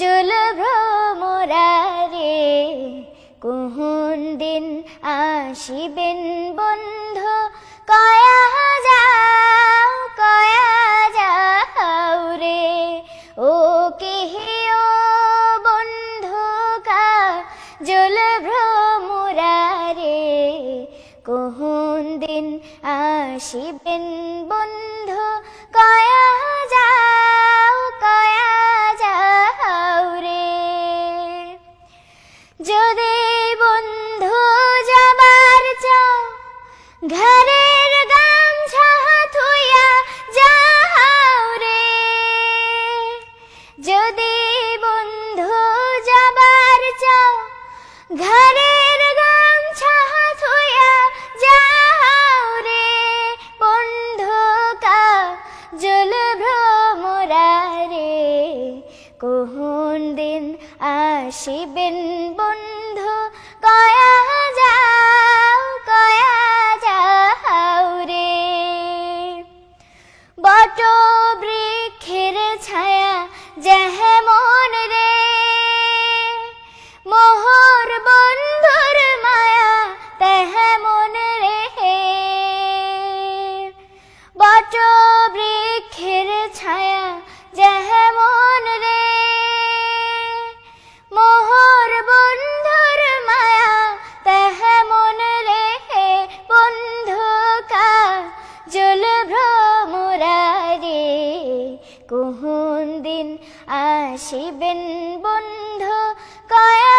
Joule ভ্রমরারে, কুহুন দিন আসিবেন বন্ধু, কয়া যাও কয়া যাও রে। ও কে ও বন্ধু কা জুল ভ্রমরারে, কুহুন দিন আসিবেন বন্ধু, কয়া যাও। ঘরের গামছা থুইয়া যাও রে। যদি বন্ধু যাবার চাও, ঘরের গামছা থুইয়া যাও রে। বন্ধু কা জল ভ্রমরা রে। কোন দিন আসিবেন বন্ধু, কয়া বট বৃক্ষের ছায়া যেমন রে, মোহর বন্ধুর মায়া তেমন রে। বন্ধু কা, জল ভ্রমরা রে কোন দিন আসিবেন বন্ধু কয়া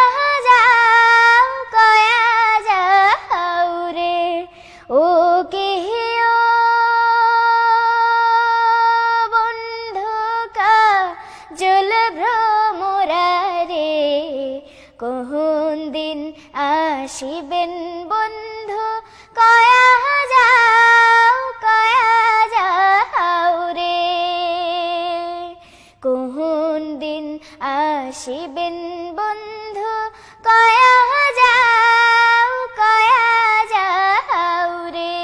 কোন দিন আসিবেন বন্ধু, কয়া যাও কয়া যাও রে। কোন দিন আসিবেন বন্ধু, কয়া যাও কয়া যাও রে।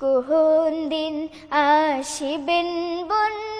কোন দিন আসিবেন বন্ধু